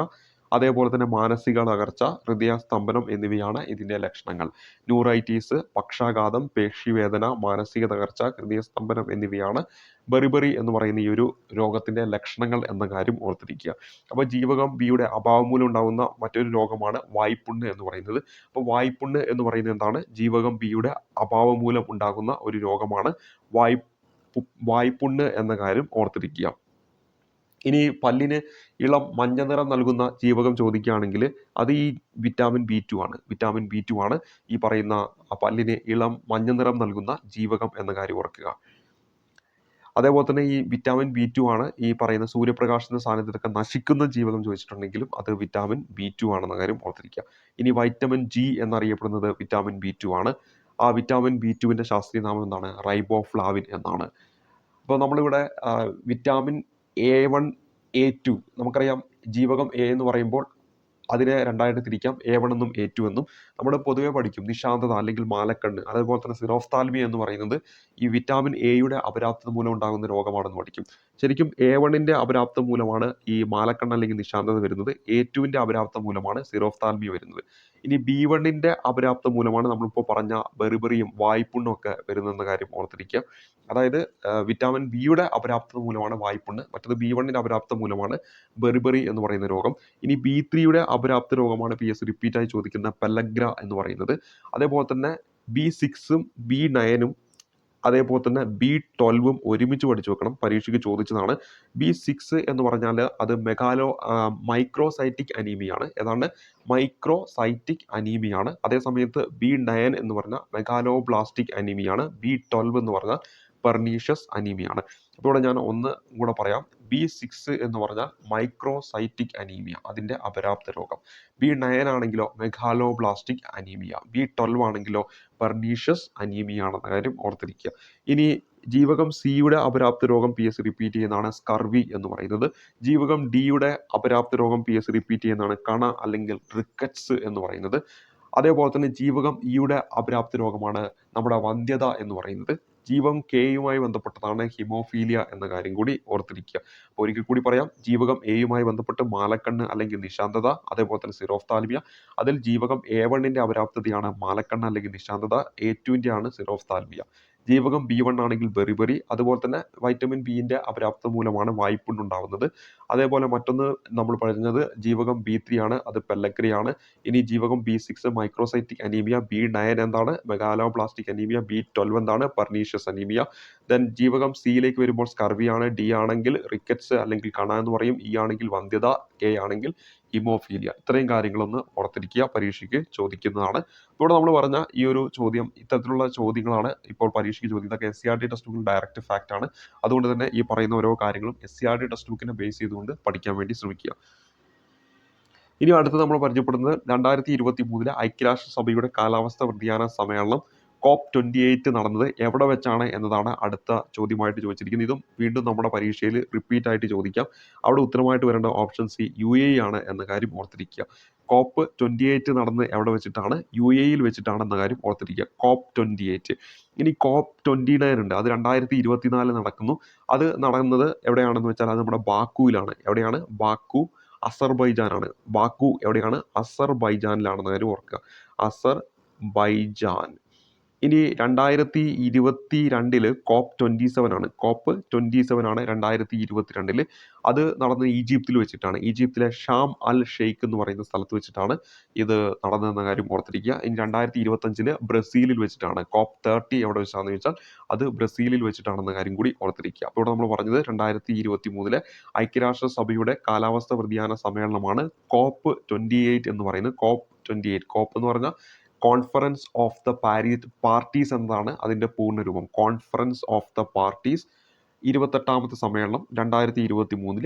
അതേപോലെ തന്നെ മാനസിക തകർച്ച ഹൃദയസ്തംഭനം എന്നിവയാണ് ഇതിന്റെ ലക്ഷണങ്ങൾ. ന്യൂറൈറ്റീസ് പക്ഷാഘാതം പേശിവേദന മാനസിക തകർച്ച ഹൃദയസ്തംഭനം എന്നിവയാണ് ബെറിബറി എന്ന് പറയുന്ന ഈ ഒരു രോഗത്തിന്റെ ലക്ഷണങ്ങൾ എന്ന കാര്യം ഓർത്തിരിക്കുക. അപ്പോൾ ജീവകം ബിയുടെ അഭാവം മൂലം ഉണ്ടാകുന്ന മറ്റൊരു രോഗമാണ് വായ്പുണ്ണ് എന്ന് പറയുന്നത്. അപ്പോൾ വായ്പുണ്ണ് എന്ന് പറയുന്നത് എന്താണ്? ജീവകം ബിയുടെ അഭാവം മൂലം ഉണ്ടാകുന്ന ഒരു രോഗമാണ് വായ് വായ്പുണ്ണ് എന്ന കാര്യം ഓർത്തിരിക്കുക. ഇനി പല്ലിന് ഇളം മഞ്ഞ നിറം നൽകുന്ന ജീവകം ചോദിക്കുകയാണെങ്കിൽ അത് ഈ വിറ്റാമിൻ ബി ടു ആണ്. വിറ്റാമിൻ ബി ടു ആണ് ഈ പറയുന്ന പല്ലിന് ഇളം മഞ്ഞ നിറം നൽകുന്ന ജീവകം എന്ന കാര്യം ഓർക്കുക. അതേപോലെ തന്നെ ഈ വിറ്റാമിൻ ബി ടു ആണ് ഈ പറയുന്ന സൂര്യപ്രകാശത്തിന്റെ സാന്നിധ്യത്തിലൊക്കെ നശിക്കുന്ന ജീവകം ചോദിച്ചിട്ടുണ്ടെങ്കിലും അത് വിറ്റാമിൻ ബി ടു ആണെന്ന കാര്യം ഓർത്തിരിക്കുക. ഇനി വൈറ്റമിൻ ജി എന്നറിയപ്പെടുന്നത് വിറ്റാമിൻ ബി ടു ആണ്. ആ വിറ്റാമിൻ ബി ടുവിന്റെ ശാസ്ത്രീയ നാമം എന്താണ്? റൈബോഫ്ലാവിൻ എന്നാണ്. അപ്പോൾ നമ്മളിവിടെ vitamin A one A two നമുക്കറിയാം ജീവകം എ എന്ന് പറയുമ്പോൾ അതിനെ രണ്ടായിട്ട് തിരിക്കാം. എ വൺ എന്നും എ ടു എന്നും. നമ്മൾ പൊതുവെ പഠിക്കും നിശാന്തത അല്ലെങ്കിൽ മാലക്കണ്ണ് അതേപോലെ തന്നെ സിറോഫ്താൽമിയ എന്ന് പറയുന്നത് ഈ വിറ്റാമിൻ എയുടെ അപര്യാപ്തത മൂലം ഉണ്ടാകുന്ന രോഗമാണെന്ന് പഠിക്കും. ശരിക്കും എ വണ്ണിന്റെ അപരാപ്തം മൂലമാണ് ഈ മാലക്കണ്ണ അല്ലെങ്കിൽ നിശാന്തത വരുന്നത്. എ ടുവിന്റെ അപരാപ്തം മൂലമാണ് സിറോഫ്താൽമിയ വരുന്നത്. ഇനി ബി വണ്ണിന്റെ അപരാപ്തം മൂലമാണ് നമ്മളിപ്പോൾ പറഞ്ഞ ബെറിബെറിയും വായ്പുണ്ണും ഒക്കെ വരുന്നെന്ന കാര്യം ഓർത്തിരിക്കുക. അതായത് വിറ്റാമിൻ ബിയുടെ അപരാപ്തം മൂലമാണ് വായ്പുണ്ണ്. മറ്റത് ബി വണ്ണിന്റെ അപരാപ്തം മൂലമാണ് ബെറിബെറി എന്ന് പറയുന്ന രോഗം. ഇനി ബി ത്രീയുടെ അപരാപ്ത രോഗമാണ് പി എസ് റിപ്പീറ്റായി ചോദിക്കുന്ന പെല്ലഗ്ര എന്ന് പറയുന്നത്. അതേപോലെ തന്നെ ബി സിക്സും ബി നയനും അതേപോലെ തന്നെ ബി ട്വൽവും ഒരുമിച്ച് പഠിച്ചു വെക്കണം പരീക്ഷയ്ക്ക് ചോദിച്ചതാണ്. ബി സിക്സ് എന്ന് പറഞ്ഞാൽ അത് മെഗാലോ മൈക്രോസൈറ്റിക് അനീമിയാണ് ഏതാണ്ട് മൈക്രോസൈറ്റിക് അനീമിയാണ് അതേസമയത്ത് ബി നയൻ എന്ന് പറഞ്ഞാൽ മെഗാലോ ബ്ലാസ്റ്റിക് അനീമിയാണ് ബി ട്വൽവ് എന്ന് പറഞ്ഞാൽ പെർണീഷ്യസ് അനീമിയാണ് അപ്പോൾ ഞാൻ ഒന്ന് കൂടെ പറയാം. ബി സിക്സ് എന്ന് പറഞ്ഞാൽ മൈക്രോസൈറ്റിക് അനീമിയ അതിന്റെ അപരാപ്ത രോഗം. ബി നയൻ ആണെങ്കിലോ മെഗാലോബ്ലാസ്റ്റിക് അനീമിയ ബി ട്വൽവ് ആണെങ്കിലോ പെർണീഷ്യസ് അനീമിയ ആണെന്ന കാര്യം ഓർത്തിരിക്കുക. ഇനി ജീവകം സിയുടെ അപരാപ്ത രോഗം പി എസ് റിപ്പീറ്റ് ചെയ്യുന്നതാണ് സ്കർവി എന്ന് പറയുന്നത്. ജീവകം ഡിയുടെ അപരാപ്ത രോഗം പി എസ് റിപ്പീറ്റ് ചെയ്യുന്നതാണ് കണ അല്ലെങ്കിൽ റിക്കറ്റ്സ് എന്ന് പറയുന്നത്. അതേപോലെ തന്നെ ജീവകം ഇയുടെ അപരാപ്ത രോഗമാണ് നമ്മുടെ വന്ധ്യത എന്ന് പറയുന്നത്. ജീവകം കെയുമായി ബന്ധപ്പെട്ടതാണ് ഹിമോഫീലിയ എന്ന കാര്യം കൂടി ഓർത്തിരിക്കുക. അപ്പോൾ ഒരിക്കൽ കൂടി പറയാം ജീവകം എയുമായി ബന്ധപ്പെട്ട് മാലക്കണ്ണ് അല്ലെങ്കിൽ നിശാന്തത അതേപോലെ തന്നെ സിറോഫ്താൽമിയ അതിൽ ജീവകം എ വണ്ണിന്റെ അപര്യാപ്തതയാണ് മാലക്കണ്ണ് അല്ലെങ്കിൽ നിശാന്തത എ ടുവിന്റെ ആണ് സിറോഫ്താൽമിയ ജീവകം ബി വൺ ആണെങ്കിൽ ബെറിബെറി അതുപോലെ തന്നെ വൈറ്റമിൻ ബിന്റെ അപരാപ്ത മൂലമാണ് വായ്പുണ്ടുണ്ടാവുന്നത് അതേപോലെ മറ്റൊന്ന് നമ്മൾ പറഞ്ഞത് ജീവകം ബി ത്രീ ആണ് അത് പെല്ലക്രിയാണ് ഇനി ജീവകം B six microcytic anaemia B nine എന്താണ്? മെഗാലോപ്ലാസ്റ്റിക് അനീമിയ ബി ട്വൽവ് എന്താണ്? പെർണീഷ്യസ് അനീമിയ ദെൻ ജീവകം സിയിലേക്ക് വരുമ്പോൾ സ്കർവി ആണ് ഡി ആണെങ്കിൽ റിക്കറ്റ്സ് അല്ലെങ്കിൽ കണ എന്ന് പറയും ഇ ആണെങ്കിൽ വന്ധ്യത കെ ആണെങ്കിൽ ഹിമോഫീലിയ ഇത്രയും കാര്യങ്ങളൊന്ന് ഓർത്തിരിക്കുക പരീക്ഷയ്ക്ക് ചോദിക്കുന്നതാണ്. ഇവിടെ നമ്മൾ പറഞ്ഞ ഈ ഒരു ചോദ്യം ഇത്തരത്തിലുള്ള ചോദ്യങ്ങളാണ് ഇപ്പോൾ പരീക്ഷയ്ക്ക് ചോദിക്കുന്നത്. S C R T text ബുക്കിൽ ഡയറക്റ്റ് ഫാക്റ്റ് ആണ്. അതുകൊണ്ട് തന്നെ ഈ പറയുന്ന ഓരോ കാര്യങ്ങളും S C R T text ബുക്കിനെ base ചെയ്തുകൊണ്ട് പഠിക്കാൻ വേണ്ടി ശ്രമിക്കുക. ഇനി അടുത്ത് നമ്മൾ പരിചയപ്പെടുന്നത് രണ്ടായിരത്തി ഇരുപത്തി മൂന്നിലെ ഐക്യരാഷ്ട്രസഭയുടെ കാലാവസ്ഥ വ്യതിയാന സമ്മേളനം കോപ്പ് ട്വന്റി എയ്റ്റ് നടന്നത് എവിടെ വെച്ചാണ് എന്നതാണ് അടുത്ത ചോദ്യമായിട്ട് ചോദിച്ചിരിക്കുന്നത്. ഇതും വീണ്ടും നമ്മുടെ പരീക്ഷയിൽ റിപ്പീറ്റ് ആയിട്ട് ചോദിക്കാം. അവിടെ ഉത്തരമായിട്ട് വരേണ്ട ഓപ്ഷൻ സി യു എ ആണ് എന്ന കാര്യം ഓർത്തിരിക്കുക. കോപ്പ് ട്വന്റി എയ്റ്റ് നടന്ന് എവിടെ വെച്ചിട്ടാണ്? യു എയിൽ വെച്ചിട്ടാണെന്ന കാര്യം ഓർത്തിരിക്കുക. കോപ്പ് ട്വന്റി എയ്റ്റ് ഇനി കോപ്പ് ട്വന്റി നയൻ ഉണ്ട്. അത് രണ്ടായിരത്തി ഇരുപത്തിനാല് നടക്കുന്നു. അത് നടന്നത് എവിടെയാണെന്ന് വെച്ചാൽ അത് നമ്മുടെ ബാക്കുവിലാണ്. എവിടെയാണ്? ബാക്കു അസർബൈജാനാണ്. ബാക്കു എവിടെയാണ്? അസർബൈജാനിലാണെന്ന കാര്യം ഓർക്കുക. അസർ ബൈജാൻ ഇനി രണ്ടായിരത്തി ഇരുപത്തി രണ്ടിൽ കോപ്പ് ട്വന്റി സെവൻ ആണ്. കോപ്പ് ട്വന്റി സെവൻ ആണ് രണ്ടായിരത്തി ഇരുപത്തി രണ്ടിൽ അത് നടന്നത് ഈജിപ്തിൽ വെച്ചിട്ടാണ്. ഈജിപ്തിലെ ഷാം അൽ ഷെയ്ഖ് എന്ന് പറയുന്ന സ്ഥലത്ത് വെച്ചിട്ടാണ് ഇത് നടന്നതെന്ന കാര്യം ഓർത്തിരിക്കുക. ഇനി രണ്ടായിരത്തി ഇരുപത്തഞ്ചിൽ ബ്രസീലിൽ വെച്ചിട്ടാണ്. കോപ്പ് തേർട്ടി എവിടെ വെച്ചാണെന്ന് ചോദിച്ചാൽ അത് ബ്രസീലിൽ വെച്ചിട്ടാണെന്ന കാര്യം കൂടി ഓർത്തിരിക്കുക. അപ്പോൾ ഇവിടെ നമ്മൾ പറഞ്ഞത് രണ്ടായിരത്തി ഇരുപത്തി മൂന്നിലെ ഐക്യരാഷ്ട്ര സഭയുടെ കാലാവസ്ഥ വ്യതിയാന സമ്മേളനമാണ് കോപ്പ് ട്വന്റി എയ്റ്റ് എന്ന് പറയുന്നത്. കോപ്പ് ട്വന്റി എയ്റ്റ് കോപ്പ് എന്ന് പറഞ്ഞാൽ conference of the Paris parties എന്നതാണ് അതിന്റെ പൂർണരൂപം. കോൺഫറൻസ് ഓഫ് ദ പാർട്ടീസ് ഇരുപത്തെട്ടാമത്തെ സമ്മേളനം രണ്ടായിരത്തി ഇരുപത്തി മൂന്നിൽ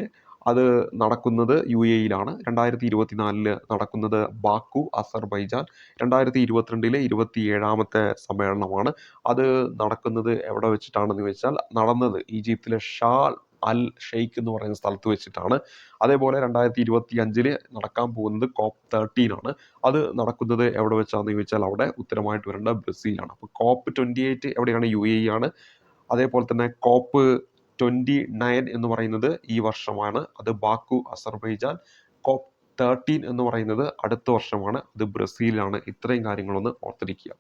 അത് നടക്കുന്നത് യു എയിലാണ് രണ്ടായിരത്തി ഇരുപത്തിനാലിൽ നടക്കുന്നത് ബാക്കു അസർബൈജാൻ. രണ്ടായിരത്തി ഇരുപത്തിരണ്ടിലെ ഇരുപത്തി ഏഴാമത്തെ സമ്മേളനമാണ്. അത് നടക്കുന്നത് എവിടെ വെച്ചിട്ടാണെന്ന് വെച്ചാൽ നടന്നത് ഈജിപ്തിലെ ഷാൽ അൽ ഷെയ്ഖ് എന്ന് പറയുന്ന സ്ഥലത്ത് വെച്ചിട്ടാണ്. അതേപോലെ രണ്ടായിരത്തി ഇരുപത്തി അഞ്ചിൽ നടക്കാൻ പോകുന്നത് കോപ്പ് തേർട്ടീൻ ആണ്. അത് നടക്കുന്നത് എവിടെ വെച്ചാണെന്ന് ചോദിച്ചാൽ അവിടെ ഉത്തരമായിട്ട് വരേണ്ട ബ്രസീലാണ്. അപ്പോൾ കോപ്പ് ട്വന്റി എയ്റ്റ് എവിടെയാണ് യു എ ആണ്. അതേപോലെ തന്നെ കോപ്പ് ട്വന്റി നയൻ എന്ന് പറയുന്നത് ഈ വർഷമാണ്. അത് ബാക്കു അസർബൈജാൻ. കോപ്പ് തേർട്ടീൻ എന്ന് പറയുന്നത് അടുത്ത വർഷമാണ്. അത് ബ്രസീലാണ്. ഇത്രയും കാര്യങ്ങളൊന്ന് ഓർത്തിരിക്കുക.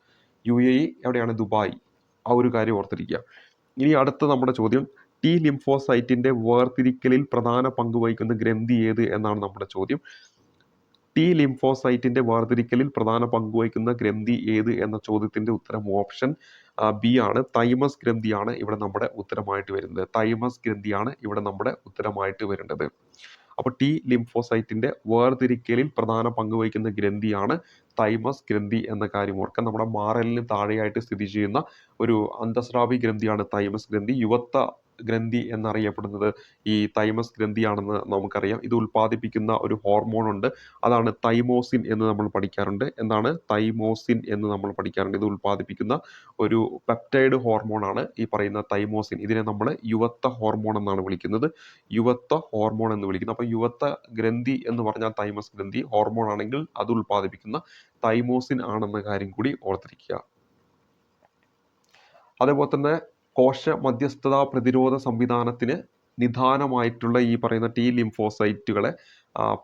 യു എ ഇ എവിടെയാണ്? ദുബായ്. ആ ഒരു കാര്യം ഓർത്തിരിക്കുക. ഇനി അടുത്ത നമ്മുടെ ചോദ്യം. ടി ലിംഫോസൈറ്റിന്റെ വേർതിരിക്കലിൽ പ്രധാന പങ്ക് വഹിക്കുന്ന ഗ്രന്ഥി ഏത് എന്നാണ് നമ്മുടെ ചോദ്യം. ടി ലിംഫോസൈറ്റിന്റെ വേർതിരിക്കലിൽ പ്രധാന പങ്ക് വഹിക്കുന്ന ഗ്രന്ഥി ഏത് എന്ന ചോദ്യത്തിന്റെ ഉത്തരം ഓപ്ഷൻ ബി ആണ്. തൈമസ് ഗ്രന്ഥിയാണ് ഇവിടെ നമ്മുടെ ഉത്തരമായിട്ട് വരുന്നത്. തൈമസ് ഗ്രന്ഥിയാണ് ഇവിടെ നമ്മുടെ ഉത്തരമായിട്ട് വരേണ്ടത് അപ്പോൾ ടി ലിംഫോസൈറ്റിന്റെ വേർതിരിക്കലിൽ പ്രധാന പങ്ക് വഹിക്കുന്ന ഗ്രന്ഥിയാണ് തൈമസ് ഗ്രന്ഥി എന്ന കാര്യം ഓർക്കുക നമ്മുടെ മാറലിന് താഴെയായിട്ട് സ്ഥിതി ചെയ്യുന്ന ഒരു അന്തസ്രാവി ഗ്രന്ഥിയാണ് തൈമസ് ഗ്രന്ഥി. യുവത്ത ഗ്രന്ഥി എന്നറിയപ്പെടുന്നത്. ഈ തൈമസ് ഗ്രന്ഥിയാണെന്ന് നമുക്കറിയാം. ഇത് ഉൽപ്പാദിപ്പിക്കുന്ന ഒരു ഹോർമോൺ ഉണ്ട്. അതാണ് തൈമോസിൻ എന്ന് നമ്മൾ പഠിക്കാറുണ്ട്. എന്താണ്? തൈമോസിൻ എന്ന് നമ്മൾ പഠിക്കാറുണ്ട്. ഇത് ഉൽപ്പാദിപ്പിക്കുന്ന ഒരു പെപ്റ്റൈഡ് ഹോർമോൺ ആണ് ഈ പറയുന്ന തൈമോസിൻ. ഇതിനെ നമ്മൾ യുവത്വ ഹോർമോൺ എന്നാണ് വിളിക്കുന്നത്. യുവത്വ ഹോർമോൺ എന്ന് വിളിക്കുന്നത് അപ്പോൾ യുവത്വ ഗ്രന്ഥി എന്ന് പറഞ്ഞാൽ തൈമസ് ഗ്രന്ഥി. ഹോർമോൺ ആണെങ്കിൽ അത് ഉൽപ്പാദിപ്പിക്കുന്ന തൈമോസിൻ ആണെന്ന കാര്യം കൂടി ഓർത്തിരിക്കുക. അതേപോലെ തന്നെ കോശ മധ്യസ്ഥത പ്രതിരോധ സംവിധാനത്തിന് നിദാനമായിട്ടുള്ള ഈ പറയുന്ന ടി ലിംഫോസൈറ്റുകളെ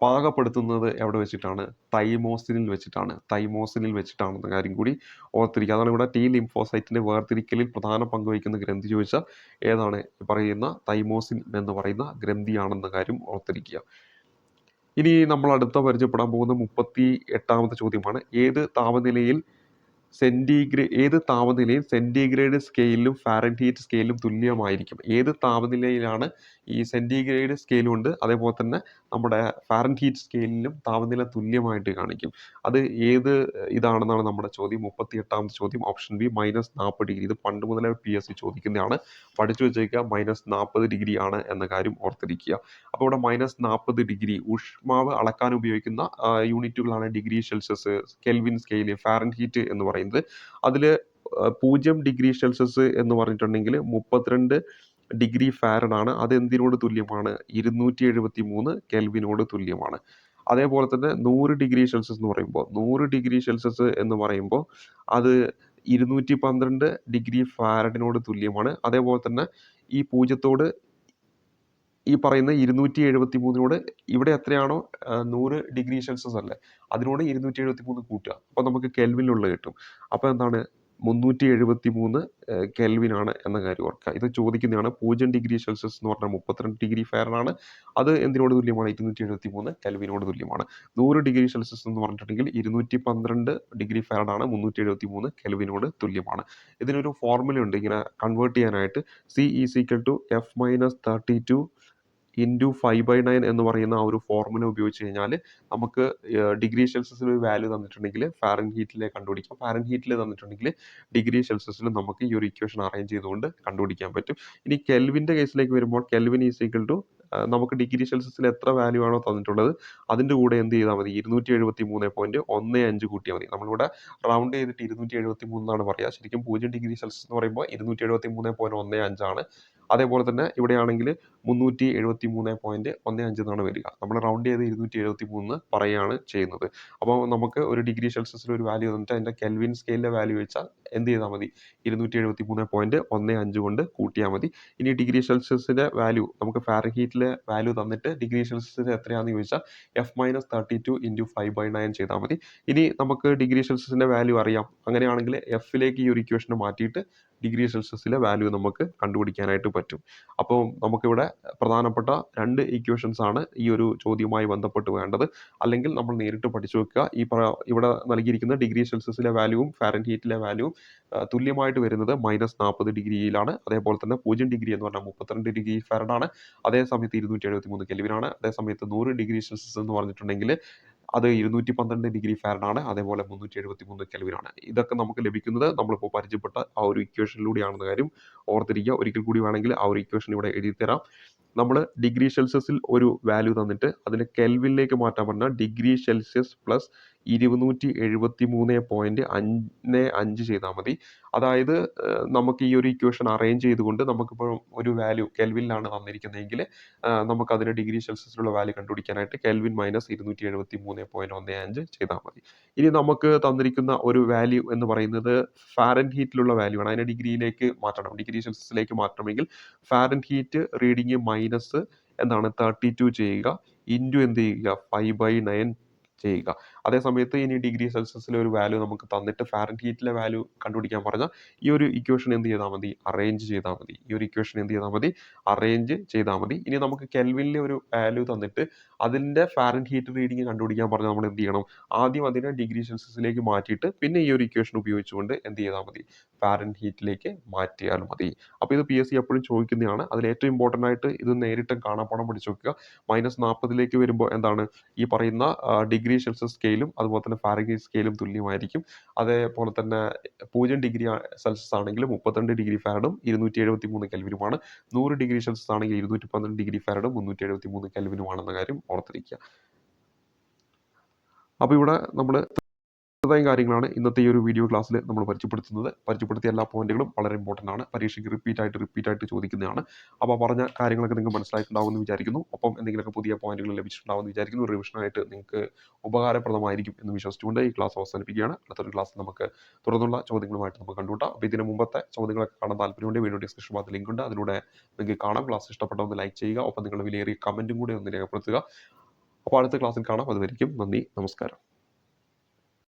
പാകപ്പെടുത്തുന്നത് എവിടെ വെച്ചിട്ടാണ്? തൈമോസിനിൽ വെച്ചിട്ടാണ്. തൈമോസിനിൽ വെച്ചിട്ടാണെന്ന കാര്യം കൂടി ഓർത്തിരിക്കുക. അതാണ് ഇവിടെ ടി ലിംഫോസൈറ്റിന്റെ വേർതിരിക്കലിൽ പ്രധാന പങ്ക് വഹിക്കുന്ന ഗ്രന്ഥി ചോദിച്ചാൽ ഏതാണ്? പറയുന്ന തൈമോസിൻ എന്ന് പറയുന്ന ഗ്രന്ഥിയാണെന്ന കാര്യം ഓർത്തിരിക്കുക. ഇനി നമ്മൾ അടുത്ത പരിചയപ്പെടാൻ പോകുന്ന മുപ്പത്തി എട്ടാമത്തെ ചോദ്യമാണ്. ഏത് താപനിലയിൽ സെന്റിഗ്രേ ഏത് താപനിലയിൽ സെന്റിഗ്രേഡ് സ്കെയിലും ഫാരൻഹീറ്റ് സ്കെയിലും തുല്യമായിരിക്കും. ഏത് താപനിലയിലാണ് ഈ സെന്റിഗ്രേഡ് സ്കെയിലും ഉണ്ട്? അതേപോലെ തന്നെ നമ്മുടെ ഫാരൻഹീറ്റ് സ്കെയിലിലും താപനില തുല്യമായിട്ട് കാണിക്കും. അത് ഏത് ഇതാണെന്നാണ് നമ്മുടെ ചോദ്യം. മുപ്പത്തി എട്ടാമത്തെ ചോദ്യം. ഓപ്ഷൻ ബി മൈനസ് നാൽപ്പത് ഡിഗ്രി. ഇത് പണ്ട് മുതലേ പി എസ് സി ചോദിക്കുന്നതാണ്. പഠിച്ചു വെച്ചേക്കുക മൈനസ് നാൽപ്പത് ഡിഗ്രി ആണ് എന്ന കാര്യം ഓർത്തിരിക്കുക. അപ്പോൾ ഇവിടെ മൈനസ് നാൽപ്പത് ഡിഗ്രി ഊഷ്മാവ് അളക്കാൻ ഉപയോഗിക്കുന്ന യൂണിറ്റുകളാണ് degree Celsius Kelvin scale Fahrenheit എന്ന് പറയുന്നത്. അതിൽ പൂജ്യം ഡിഗ്രി സെൽഷ്യസ് എന്ന് പറഞ്ഞിട്ടുണ്ടെങ്കിൽ മുപ്പത്തിരണ്ട് ഡിഗ്രി ഫാരൻ ആണ് അത് എന്തിനോട് തുല്യമാണ്? ഇരുന്നൂറ്റി എഴുപത്തി മൂന്ന് കെൽവിനോട് തുല്യമാണ്. അതേപോലെ തന്നെ നൂറ് ഡിഗ്രി സെൽഷ്യസ് എന്ന് പറയുമ്പോൾ നൂറ് ഡിഗ്രി സെൽഷ്യസ് എന്ന് പറയുമ്പോൾ അത് ഇരുന്നൂറ്റി പന്ത്രണ്ട് ഡിഗ്രി ഫാരഡിനോട് തുല്യമാണ്. അതേപോലെ തന്നെ ഈ പൂജ്യത്തോട് ഈ പറയുന്ന ഇരുന്നൂറ്റി എഴുപത്തി മൂന്നിനോട് ഇവിടെ എത്രയാണോ നൂറ് ഡിഗ്രി സെൽഷ്യസ് അല്ലേ അതിനോട് ഇരുന്നൂറ്റി എഴുപത്തി മൂന്ന് കൂട്ടുക. അപ്പോൾ നമുക്ക് കെൽവിനുള്ള കിട്ടും. അപ്പോൾ എന്താണ് മുന്നൂറ്റി എഴുപത്തി മൂന്ന് കെൽവിനാണ് എന്ന കാര്യം ഓർക്കുക. ഇത് ചോദിക്കുന്നതാണ് പൂജ്യം ഡിഗ്രി സെൽഷ്യസ് എന്ന് പറഞ്ഞാൽ മുപ്പത്തിരണ്ട് ഡിഗ്രി ഫെയറാണ് അത് എന്തിനോട് തുല്യമാണ്? ഇരുന്നൂറ്റി എഴുപത്തി മൂന്ന് കെൽവിനോട് തുല്യമാണ്. നൂറ് ഡിഗ്രി സെൽഷ്യസ് എന്ന് പറഞ്ഞിട്ടുണ്ടെങ്കിൽ ഇരുന്നൂറ്റി പന്ത്രണ്ട് ഡിഗ്രി ഫെയറാണ് മുന്നൂറ്റി എഴുപത്തി മൂന്ന് കെൽവിനോട് തുല്യമാണ്. ഇതിനൊരു ഫോർമുല ഉണ്ട് ഇങ്ങനെ കൺവേർട്ട് ചെയ്യാനായിട്ട്. C is equal to F minus thirty two into five by nine എന്ന് പറയുന്ന ആ ഒരു ഫോർമുല ഉപയോഗിച്ച് കഴിഞ്ഞാൽ നമുക്ക് ഡിഗ്രി സെൽഷ്യസിൽ ഒരു വാല്യൂ തന്നിട്ടുണ്ടെങ്കിൽ ഫാരൻ ഹീറ്റിലെ കണ്ടുപിടിക്കാം. ഫാരൻ ഹീറ്റിൽ തന്നിട്ടുണ്ടെങ്കിൽ ഡിഗ്രി സെൽഷ്യസിൽ നമുക്ക് ഈ ഒരു ഇക്വേഷൻ അറേഞ്ച് ചെയ്തുകൊണ്ട് കണ്ടുപിടിക്കാൻ പറ്റും. ഇനി കെൽവിന്റെ കേസിലേക്ക് വരുമ്പോൾ കെൽവിൻ ഈസ് ഈക്വൽ ടു നമുക്ക് ഡിഗ്രി സെൽഷ്യസിൽ എത്ര വാല്യൂ ആണോ തന്നിട്ടുള്ളത് അതിന്റെ കൂടെ എന്ത് ചെയ്താൽ മതി? ഇരുന്നൂറ്റി എഴുപത്തി മൂന്ന് പോയിന്റ് ഒന്ന് അഞ്ച് കൂട്ടിയാൽ മതി. നമ്മളിവിടെ റൗണ്ട് ചെയ്തിട്ട് ഇരുന്നൂറ്റി എഴുപത്തി മൂന്നാണ് പറയുക. ശരിക്കും പൂജ്യം ഡിഗ്രി സെൽഷ്യസ് എന്ന് പറയുമ്പോൾ ഇരുന്നൂറ്റി എഴുപത്തി മൂന്ന് പോയിന്റ് ഒന്ന് അഞ്ചാണ് അതേപോലെ തന്നെ ഇവിടെയാണെങ്കിൽ മുന്നൂറ്റി എഴുപത്തി മൂന്ന് പോയിന്റ് ഒന്ന് അഞ്ച് എന്നാണ് വരിക. നമ്മൾ റൗണ്ട് ചെയ്ത് ഇരുന്നൂറ്റി എഴുപത്തി മൂന്ന് പറയുകയാണ് ചെയ്യുന്നത്. അപ്പോൾ നമുക്ക് ഒരു ഡിഗ്രി സെൽഷ്യസിൽ ഒരു വാല്യൂ തന്നിട്ട് അതിന്റെ കെൽവിൻ സ്കെയിലിലെ വാല്യൂ വെച്ചാൽ എന്ത് ചെയ്താൽ മതി? ഇരുന്നൂറ്റി എഴുപത്തി മൂന്ന് പോയിന്റ് ഒന്ന് അഞ്ച് കൊണ്ട് കൂട്ടിയാൽ മതി. ഇനി ഡിഗ്രി സെൽഷ്യസിന്റെ വാല്യൂ നമുക്ക് ഫാരൻഹീറ്റിലെ വാല്യൂ തന്നിട്ട് ഡിഗ്രി സെൽഷ്യസിന് എത്രയാണെന്ന് ചോദിച്ചാൽ F minus thirty two into five by nine ചെയ്താൽ മതി. ഇനി നമുക്ക് ഡിഗ്രി സെൽഷ്യസിന്റെ വാല്യൂ അറിയാം. അങ്ങനെയാണെങ്കിൽ എഫിലേക്ക് ഈ ഒരു ഇക്വേഷനെ മാറ്റിയിട്ട് ഡിഗ്രി സെൽഷ്യസിലെ വാല്യൂ നമുക്ക് കണ്ടുപിടിക്കാനായിട്ട് പറ്റും. അപ്പോൾ നമുക്കിവിടെ പ്രധാനപ്പെട്ട രണ്ട് ഇക്വേഷൻസ് ആണ് ഈ ഒരു ചോദ്യവുമായി ബന്ധപ്പെട്ട് വേണ്ടത്. അല്ലെങ്കിൽ നമ്മൾ നേരിട്ട് പഠിച്ചു വെക്കുക. ഈ ഇവിടെ നൽകിയിരിക്കുന്ന ഡിഗ്രി സെൽഷ്യസിലെ വാല്യൂവും ഫാരൻഹീറ്റിലെ വാല്യൂവും തുല്യമായിട്ട് വരുന്നത് മൈനസ് നാൽപ്പത് ഡിഗ്രിയിലാണ്. അതേപോലെ തന്നെ പൂജ്യം ഡിഗ്രി എന്ന് പറഞ്ഞാൽ മുപ്പത്തിരണ്ട് ഡിഗ്രി ഫാരനാണ് അതേ സമയത്ത് ഇരുന്നൂറ്റി എഴുപത്തി മൂന്ന് അതേ സമയത്ത് നൂറ് ഡിഗ്രി സെൽഷ്യസ് എന്ന് പറഞ്ഞിട്ടുണ്ടെങ്കിൽ അത് ഇരുന്നൂറ്റി പന്ത്രണ്ട് ഡിഗ്രി ഫാരനാണ് അതേപോലെ മുന്നൂറ്റി എഴുപത്തി മൂന്ന് കെൽവിനാണ്. ഇതൊക്കെ നമുക്ക് ലഭിക്കുന്നത് നമ്മളിപ്പോൾ പരിചയപ്പെട്ട ആ ഒരു ഇക്വേഷനിലൂടെയാണെന്ന കാര്യം ഓർത്തിരിക്കുക. ഒരിക്കൽ കൂടി വേണമെങ്കിൽ ആ ഒരു ഇക്വേഷൻ ഇവിടെ എഴുതി തരാം നമ്മൾ ഡിഗ്രി സെൽഷ്യസിൽ ഒരു വാല്യൂ തന്നിട്ട് അതിനെ കെൽവിനിലേക്ക് മാറ്റാൻ പറഞ്ഞാൽ ഡിഗ്രി സെൽഷ്യസ് പ്ലസ് ഇരുന്നൂറ്റി എഴുപത്തി മൂന്ന് പോയിന്റ് അഞ്ച് അഞ്ച് ചെയ്താൽ മതി. അതായത് നമുക്ക് ഈ ഒരു ഇക്വേഷൻ അറേഞ്ച് ചെയ്തുകൊണ്ട് നമുക്കിപ്പോൾ ഒരു വാല്യൂ കെൽവിനിലാണ് നമുക്ക് നമുക്കതിന് ഡിഗ്രി സെൽഷ്യസിലുള്ള വാല്യൂ കണ്ടുപിടിക്കാനായിട്ട് കെൽവിൻ മൈനസ് ഇരുന്നൂറ്റി എഴുപത്തി മൂന്ന് പോയിന്റ് ഒന്ന് അഞ്ച് ചെയ്താൽ മതി. ഇനി നമുക്ക് തന്നിരിക്കുന്ന ഒരു വാല്യൂ എന്ന് പറയുന്നത് ഫാരൻ ഹീറ്റിലുള്ള വാല്യൂ ആണ്. അതിനെ ഡിഗ്രിയിലേക്ക് മാറ്റണം. ഡിഗ്രി സെൽഷ്യസിലേക്ക് മാറ്റണമെങ്കിൽ ഫാരൻ ഹീറ്റ് റീഡിങ് മൈനസ് എന്താണ് തേർട്ടി ടു ചെയ്യുക. ഇന്റു എന്ത് ചെയ്യുക? ഫൈവ് ബൈ നയൻ ചെയ്യുക. അതേ സമയത്ത് ഇനി ഡിഗ്രി സെൽഷ്യസിലെ ഒരു വാല്യൂ നമുക്ക് തന്നിട്ട് ഫാരൻ ഹീറ്റിലെ വാല്യൂ കണ്ടുപിടിക്കാൻ പറഞ്ഞാൽ ഈ ഒരു ഇക്വേഷൻ എന്ത് ചെയ്താൽ മതി? അറേഞ്ച് ചെയ്താൽ മതി. ഈ ഒരു ഇക്വേഷൻ എന്ത് ചെയ്താൽ മതി? അറേഞ്ച് ചെയ്താൽ മതി. ഇനി നമുക്ക് കെൽവിനിലെ ഒരു വാല്യൂ തന്നിട്ട് അതിന്റെ ഫാരൻ ഹീറ്റ് റീഡിങ് കണ്ടുപിടിക്കാൻ പറഞ്ഞാൽ നമ്മൾ എന്ത് ചെയ്യണം? ആദ്യം അതിനെ ഡിഗ്രി സെൽഷ്യസിലേക്ക് മാറ്റിയിട്ട് പിന്നെ ഈ ഒരു ഇക്വേഷൻ ഉപയോഗിച്ചുകൊണ്ട് എന്ത് ചെയ്താൽ മതി? ഫാരൻ ഹീറ്റിലേക്ക് മാറ്റിയാൽ മതി. അപ്പോൾ ഇത് പി എസ് സി എപ്പോഴും ചോദിക്കുന്നതാണ്. അതിൽ ഏറ്റവും ഇമ്പോർട്ടന്റ് ആയിട്ട് ഇത് നേരിട്ട് കാണാപ്പാടം പഠിച്ചു നോക്കുക മൈനസ് നാൽപ്പതിലേക്ക് വരുമ്പോൾ എന്താണ്? ഈ പറയുന്ന ഡിഗ്രി സെൽഷ്യസ് സ്കെയിലും അതുപോലെ തന്നെ ഫാരൻഹീറ്റ് സ്കെയിലും തുല്യമായിരിക്കും. അതേപോലെ തന്നെ പൂജ്യം ഡിഗ്രി സെൽഷ്യസ് ആണെങ്കിൽ മുപ്പത്തിരണ്ട് ഡിഗ്രി ഫാരഡും ഇരുന്നൂറ്റി എഴുപത്തി മൂന്ന് കെൽവിനുമാണ് നൂറ് ഡിഗ്രി സെൽഷ്യസ് ആണെങ്കിൽ ഇരുന്നൂറ്റി പന്ത്രണ്ട് ഡിഗ്രി ഫാരഡും മുന്നൂറ്റി എഴുപത്തി മൂന്ന് കെൽവിനുമാണെന്ന കാര്യം ഓർത്തിരിക്കുക. അപ്പോൾ ഇവിടെ നമ്മൾ ഇത്രയും കാര്യങ്ങളാണ് ഇന്നത്തെ ഈ ഒരു വീഡിയോ ക്ലാസ്സിൽ നമ്മൾ പരിചയപ്പെടുത്തുന്നത്. പരിചയപ്പെടുത്തിയ എല്ലാ പോയിന്റുകളും വളരെ ഇമ്പോർട്ടന്റ് ആണ്. പരീക്ഷയ്ക്ക് റിപ്പീറ്റ് ആയിട്ട് റിപ്പീറ്റ് ആയിട്ട് ചോദിക്കുന്നതാണ്. അപ്പോൾ പറഞ്ഞ കാര്യങ്ങളൊക്കെ നിങ്ങൾക്ക് മനസ്സിലായിട്ടുണ്ടാവുമെന്ന് വിചാരിക്കുന്നു. ഒപ്പം എന്തെങ്കിലുമൊക്കെ പുതിയ പോയിന്റുകൾ ലഭിച്ചിട്ടുണ്ടാവുമെന്ന് വിചാരിക്കുന്നു. റിവിഷനായിട്ട് നിങ്ങൾക്ക് ഉപകാരപ്രദമായിരിക്കും എന്ന് വിശ്വസിച്ചുകൊണ്ട് ഈ ക്ലാസ് അവസാനിപ്പിക്കുകയാണ്. അടുത്തൊരു ക്ലാസ്സിൽ നമുക്ക് തുടർന്നുള്ള ചോദ്യങ്ങളുമായിട്ട് നമുക്ക് കണ്ടുകൂട്ടാം അപ്പോൾ ഇതിന് മുമ്പത്തെ ചോദ്യങ്ങളൊക്കെ കാണാൻ താല്പര്യമുണ്ട് വീഡിയോ ഡിസ്ക്രിപ്ഷൻ ഭാഗത്ത് ലിങ്ക് ഉണ്ട്. അതിലൂടെ നിങ്ങൾക്ക് കാണാം. ക്ലാസ് ഇഷ്ടപ്പെട്ട ഒന്ന് ലൈക്ക് ചെയ്യുക. ഒപ്പം നിങ്ങൾ വിലയേറിയ കമന്റും കൂടി ഒന്ന് രേഖപ്പെടുത്തുക. അപ്പോൾ അടുത്ത ക്ലാസ്സിൽ കാണാം. അതുവരെയും നന്ദി. നമസ്കാരം.